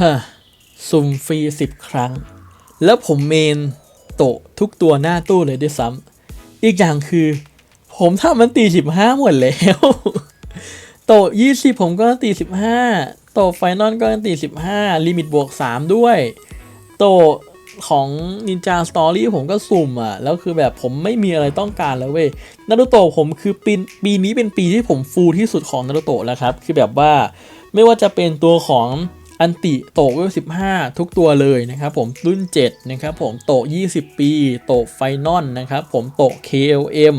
ฮะสุ่มฟรีสิบครั้ง แล้วผมเมนโตะทุกตัวหน้าตู้เลยด้วยซ้ำอีกอย่างคือ ผมทำมันตีสิบห้าหมดแล้ว โตะยี่สิบผมก็ตีสิบห้าโตะไฟนอลก็ตีสิบห้าลิมิตบวกสามด้วย โตะของ Ninja Story ผมก็สุ่มอะ แล้วคือแบบผมไม่มีอะไรต้องการแล้วเว้ยนารูโตะผมคือปีปีนี้เป็นปีที่ผมฟูลที่สุดของนารูโตะแล้วครับ คือแบบว่าไม่ว่าจะเป็นตัวของ อันติโตะเวล15 ทุกตัวเลยนะครับผมรุ่น 7 นะครับผมโตะ20 ปี โตะไฟนอลนะครับผมโตะ KLM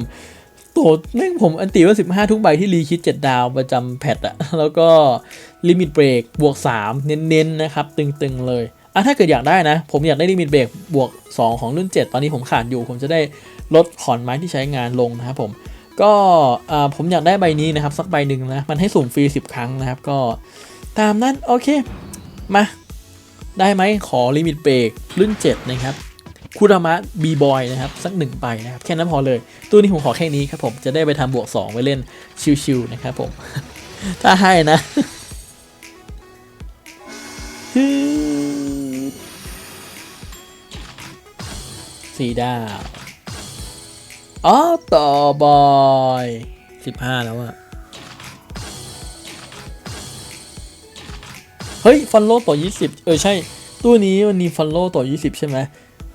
โตะแม่งผมอันติเวล15 ทุกใบที่รีคิด 7 ดาวประจำแพทอะแล้วก็ลิมิตเบรกบวก 3 เน้นๆนะครับ ตึงๆ เลยอะถ้าเกิดอยากได้นะ ผมอยากได้ลิมิตเบรกบวก 2 ของรุ่น 7 ตอนนี้ผมขาดอยู่ ผมจะได้ลดขอนไม้ที่ใช้งานลงนะครับผมก็อ่าผมอยากได้ใบนี้นะครับ สักใบหนึ่งนะ มันให้สุ่มฟรี 10 ครั้งนะครับ ก็ตามนั้น โอเค มา ได้ไหมขอลิมิตเบรกรุ่น 7 นะครับคุรามะบีบอยนะครับ สักหนึ่งใบนะครับ แค่นั้นพอเลย ตู้นี้ผมขอแค่นี้ครับผมจะได้ไปทำบวก 2 ไว้เล่นชิวๆนะครับผม ถ้าให้นะสี่ดาวอ๋อต่อบอยสิบห้าแล้วอะ เฮ้ยฟันโลต่อยี่สิบเออใช่ ตู้นี้มันมีฟันโลต่อยี่สิบใช่ไหม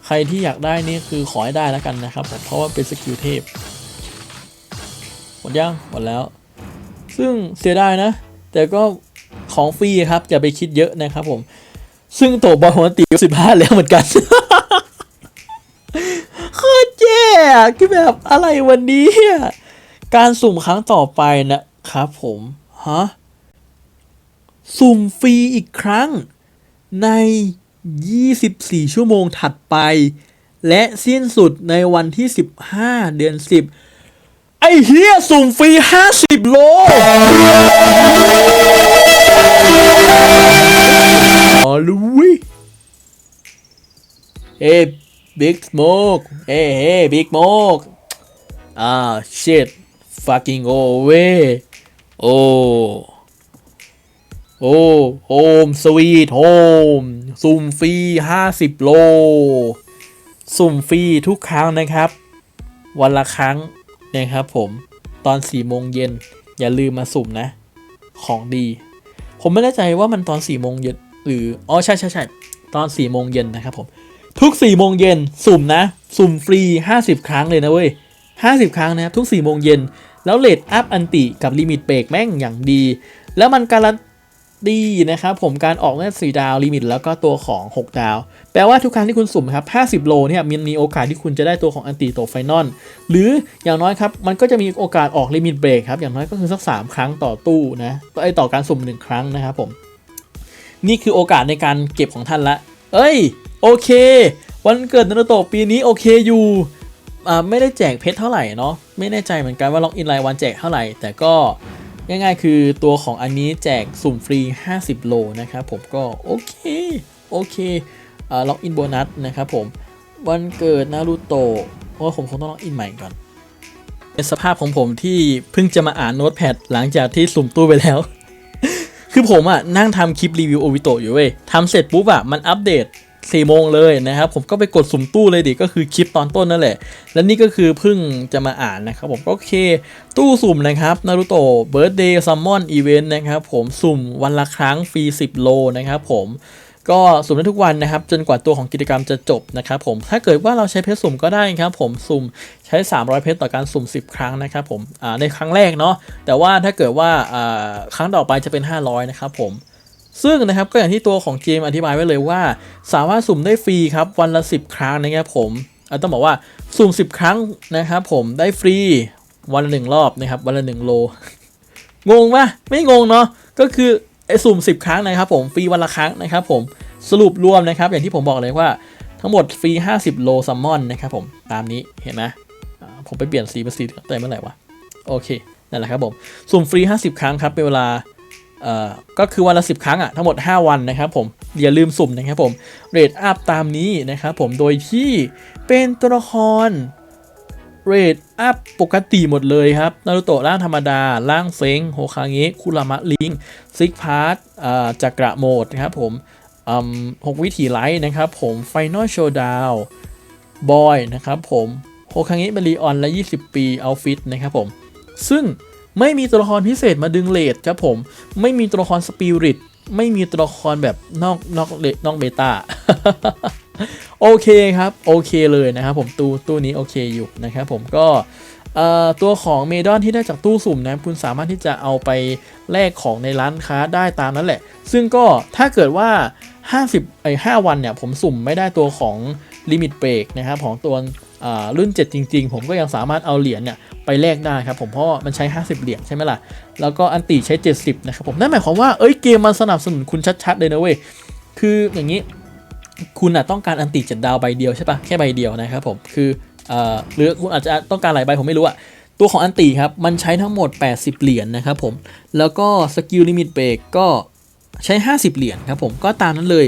ใครที่อยากได้นี่คือขอให้ได้แล้วกันนะครับผมเพราะว่าเป็นสกิลเทพหมดยังหมดแล้ว ซึ่งเสียดายนะ แต่ก็ของฟรีครับอย่าไปคิดเยอะนะครับผม ซึ่งตัวบอลหัวตีสิบห้าแล้วเหมือนกันโคตรแย่คือแบบอะไรวันนี้ การสุ่มครั้งต่อไปนะครับผม ฮะ สุ่มฟรีอีกครั้ง ใน 24 ชั่วโมงถัดไป และสิ้นสุดในวันที่ 15 เดือน 10 ไอ้เฮียสุ่มฟรี 50 โลอ๋อลุยเฮ้บิ๊กสโมกเฮ้เฮ้บิ๊กโมกอ่า shit fucking go away โอ้ โอ้โฮมสวีทโฮมสุ่มฟรี 50 โล สุ่มฟรีทุกครั้งนะครับ วันละครั้งนะครับผมตอน4โมงเย็นอย่าลืมมาสุ่มนะ ของดี ผมไม่แน่ใจว่ามันตอน4โมงเย็นหรืออ๋อใช่ใช่ใช่ตอน4โมงเย็นนะครับผมทุก4โมงเย็นสุ่มนะ สุ่มฟรี 50 ครั้งเลยนะเว้ย50 ครั้งนะครับทุก4โมงเย็นแล้วเลทอัพอันติกับลิมิตเบรกแม่งอย่างดี แล้วมันการัน ตีนะครับผมการออกเล่น4ดาวลิมิตแล้วก็ตัวของ 6 ดาว แปลว่าทุกครั้งที่คุณสุ่มครับ 50 โลเนี่ยมันมีโอกาสที่คุณจะได้ตัวของอันติโตไฟนอลหรืออย่างน้อยครับ มันก็จะมีโอกาสออกลิมิตเบรกครับ อย่างน้อยก็คือสัก 3 ครั้งต่อตู้นะไอต่อการสุ่ม 1 ครั้งนะครับผม นี่คือโอกาสในการเก็บของท่านละ เอ้ย โอเค วันเกิดนารุโตะปีนี้โอเคอยู่อ่าไม่ได้แจกเพชรเท่าไหร่เนาะไม่แน่ใจเหมือนกันว่าล็อกอินรายวันแจกเท่าไหร่ แต่ก็ ง่ายๆ คือตัวของอันนี้แจกสุ่มฟรี 50 โลนะครับผมก็โอเค โอเคอล็อกอินโบนัสนะครับผม วันเกิดนารูโตะเพราะว่าผมคงต้องล็อกอินใหม่ก่อน เป็นสภาพของผมที่เพิ่งจะมาอ่านโน้ตแพดหลังจากที่สุ่มตู้ไปแล้ว คือผมอะนั่งทำคลิปรีวิวโอวิโตะอยู่เว้ยทำเสร็จปุ๊บอะมันอัปเดต 4โมงเลยนะครับ ผมก็ไปกดสุ่มตู้เลยดิก็คือคลิปตอนต้นนั่นแหละ และนี่ก็คือเพิ่งจะมาอ่านนะครับผมก็โอเค ตู้สุ่มนะครับนารูโตะเบิร์ดเดย์ซัมมอนอีเวนต์นะครับผมสุ่มวันละครั้งฟรี 10 โลนะครับผมก็สุ่มได้ทุกวันนะครับ จนกว่าตัวของกิจกรรมจะจบนะครับผมถ้าเกิดว่าเราใช้เพชรสุ่มก็ได้ครับผมสุ่มใช้ 300 เพชรต่อการสุ่ม 10 ครั้งนะครับผมในครั้งแรกเนาะแต่ว่าถ้าเกิดว่าอ่าครั้งต่อไปจะเป็น 500 นะครับผม ซึ่งนะครับก็อย่างที่ตัวของเกมอธิบายไว้เลยว่า สามารถสุ่มได้ฟรีครับวันละ 10 ครั้งนะครับผมต้องบอกว่าสุ่ม 10 ครั้งนะครับผมได้ฟรีวันละหนึ่งรอบนะครับวันละหนึ่งโล งงปะไม่งงเนาะก็คือไอ้สุ่ม 10 ครั้งนะครับผมฟรีวันละครั้งนะครับผมสรุปรวมนะครับ อย่างที่ผมบอกเลยว่าทั้งหมดฟรี 50 โลซัมมอนนะครับผมตามนี้เห็นไหมผมไปเปลี่ยนสีเป็นสีตั้งแต่เมื่อไหร่วะโอเคนั่นแหละครับผมสุ่มฟรี 50 ครั้งครับเป็นเวลา เอ่อก็คือวันละ 10 ครั้งอะทั้งหมด 5 วันนะครับผมอย่าลืมสุ่มนะครับผมเรทอัพตามนี้นะครับผมโดยที่เป็นตัวละครเรทอัพปกติหมดเลยครับนารุโตะร่างธรรมดา ร่างเฟงโฮคาเงะคุรามะลิงซิกพาร์ตจักระโหมดนะครับผมหกวิถีไลท์นะครับผม Final Showdown บอยนะครับผมโฮคัง e เบลีออนและ 20 ปีเอาฟิตนะครับผม ซึ่ง ไม่มีตัวละครพิเศษมาดึงเลทครับผม ไม่มีตัวละครสปิริตไม่มีตัวละครแบบนอกนอกเลนอกเบต้าโอเคครับ โอเคเลยนะครับผมตู้ตู้นี้โอเคอยู่นะครับผมก็ตัวของเมดอนที่ได้จากตู้สุ่มนะคุณสามารถที่จะเอาไปแลกของในร้านค้าได้ตามนั้นแหละ ซึ่งก็ถ้าเกิดว่า 50ไอ้5วันเนี่ยผมสุ่มไม่ได้ตัวของลิมิตเบรกนะครับของตัว รุ่น 7 จริง ๆ ผมก็ยังสามารถเอาเหรียญเนี่ยไปแลกได้ครับผมเพราะมันใช้ 50 เหรียญใช่ไหมล่ะ แล้วก็อันติใช้ 70 นะครับผมนั่นหมายความว่าเอ้ยเกมมันสนับสนุนคุณชัด ๆ เลยนะเว้ย คืออย่างนี้คุณอะต้องการอันติเจ็ดดาวใบเดียวใช่ปะแค่ใบเดียวนะครับผมคือเอ่อหรือคุณอาจจะต้องการหลายใบผมไม่รู้อะตัวของอันติครับมันใช้ทั้งหมด 80 เหรียญนะครับผมแล้วก็สกิลลิมิตเบรกก็ ใช้ 50 เหรียญครับผมก็ตามนั้นเลย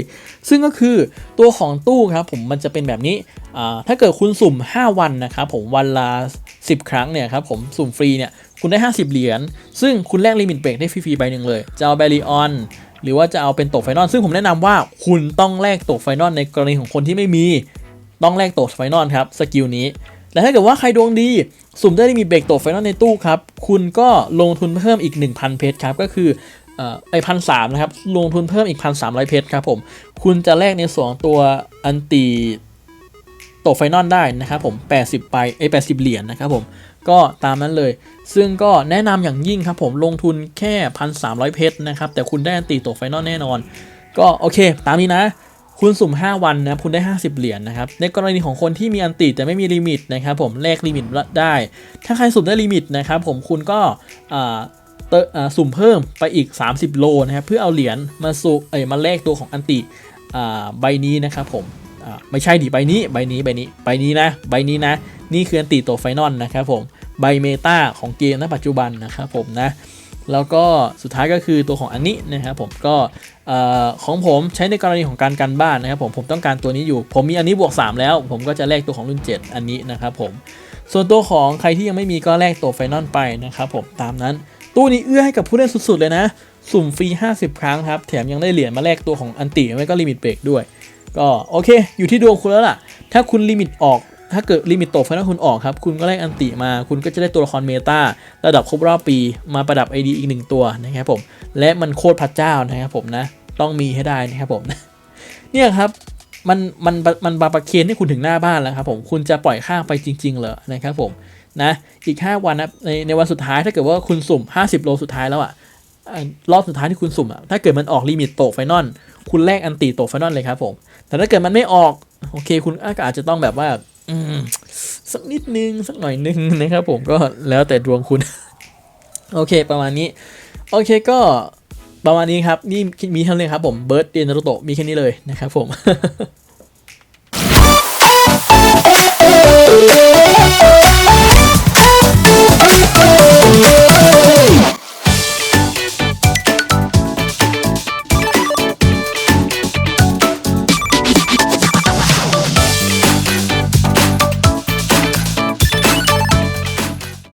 ซึ่งก็คือตัวของตู้ครับผมมันจะเป็นแบบนี้ถ้าเกิดคุณสุ่ม 5 วันนะครับผมวันละ 10 ครั้งเนี่ยครับผมสุ่มฟรีเนี่ยคุณได้ 50 เหรียญซึ่งคุณแลกลิมิตเบรกได้ฟรีๆใบหนึ่งเลย จะเอาแบริออนหรือว่าจะเอาเป็นตกไฟนอลซึ่งผมแนะนำว่าคุณต้องแลกตกไฟนอลในกรณีของคนที่ไม่มี ต้องแลกตกไฟนอลครับสกิลนี้และถ้าเกิดว่าใครดวงดี สุ่มได้มีเบรกตกไฟนอลในตู้ครับ คุณก็ลงทุนเพิ่มอีก 1,000 เพชรครับ ก็คือ ไอพันสามนะครับ ลงทุนเพิ่มอีก1,300เพชรครับผม คุณจะแลกในส่วนของตัวอันตีตกไฟนอลได้นะครับผม 80ไปไอ80 เหรียญนะครับผม ก็ตามนั้นเลย ซึ่งก็แนะนำอย่างยิ่งครับผม ลงทุนแค่ 1,300 เพชรนะครับ แต่คุณได้อันตีตกไฟนอลแน่นอน ก็โอเค ตามนี้นะ คุณสุ่ม 5 วันนะคุณได้ 50 เหรียญนะครับ ในกรณีของคนที่มีอันติแต่ไม่มีลิมิตนะครับผม แลกลิมิตได้ ถ้าใครสุ่มได้ลิมิตนะครับผม คุณก็อ่า สุ่มเพิ่มไปอีก 30 โลนะครับเพื่อเอาเหรียญมาสุ่มเอ้ยมาแลกตัวของอันติใบนี้นะครับผมไม่ใช่ดิใบนี้ใบนี้ใบนี้ใบนี้นะใบนี้นะ นี่คืออันติตัวไฟนอลนะครับผมใบเมตาของเกมณปัจจุบันนะครับผมนะแล้วก็สุดท้ายก็คือตัวของอันนี้นะครับผมก็ของผมใช้ในกรณีของการกันบ้านนะครับผมผมต้องการตัวนี้อยู่ ผมมีอันนี้บวก 3 แล้ว ผมก็จะแลกตัวของรุ่น 7 อันนี้นะครับผมส่วนตัวของใครที่ยังไม่มีก็แลกตัวไฟนอลไปนะครับผมตามนั้น ตู้นี้เอื้อให้กับผู้เล่นสุดๆ เลยนะ สุ่มฟรี 50 ครั้งครับ แถมยังได้เหรียญมาแลกตัวของอันติไม่ก็ลิมิตเบรกด้วย ก็โอเค อยู่ที่ดวงคุณแล้วล่ะ ถ้าคุณลิมิตออก ถ้าเกิดลิมิตตกไฟนอลคุณออกครับ คุณก็แลกอันติมา คุณก็จะได้ตัวละครเมตาระดับครบรอบปี มาประดับ ID อีกหนึ่งตัวนะครับผม และมันโคตรพระเจ้านะครับผมนะ ต้องมีให้ได้นะครับผม เนี่ยครับมันมันมันบาปาเคนให้คุณถึงหน้าบ้านแล้วครับผม คุณจะปล่อยข้างไปจริง ๆ เหรอนะครับผม นะอีก 5 วันนะในในวันสุดท้ายถ้าเกิดว่าคุณสุ่ม 50 โลสุดท้ายแล้วอะรอบสุดท้ายที่คุณสุ่มอะถ้าเกิดมันออกลิมิตโตไฟนอลคุณแลกอันตีโตไฟนอลเลยครับผม แต่ถ้าเกิดมันไม่ออก โอเค คุณก็อาจจะต้องแบบว่าสักนิดนึง สักหน่อยนึงนะครับผมก็แล้วแต่ดวงคุณ โอเค ประมาณนี้ โอเคก็ประมาณนี้ครับ นี่มีเท่านี้ครับผมเบิร์ดเดนโรโตมีแค่นี้เลยนะครับผม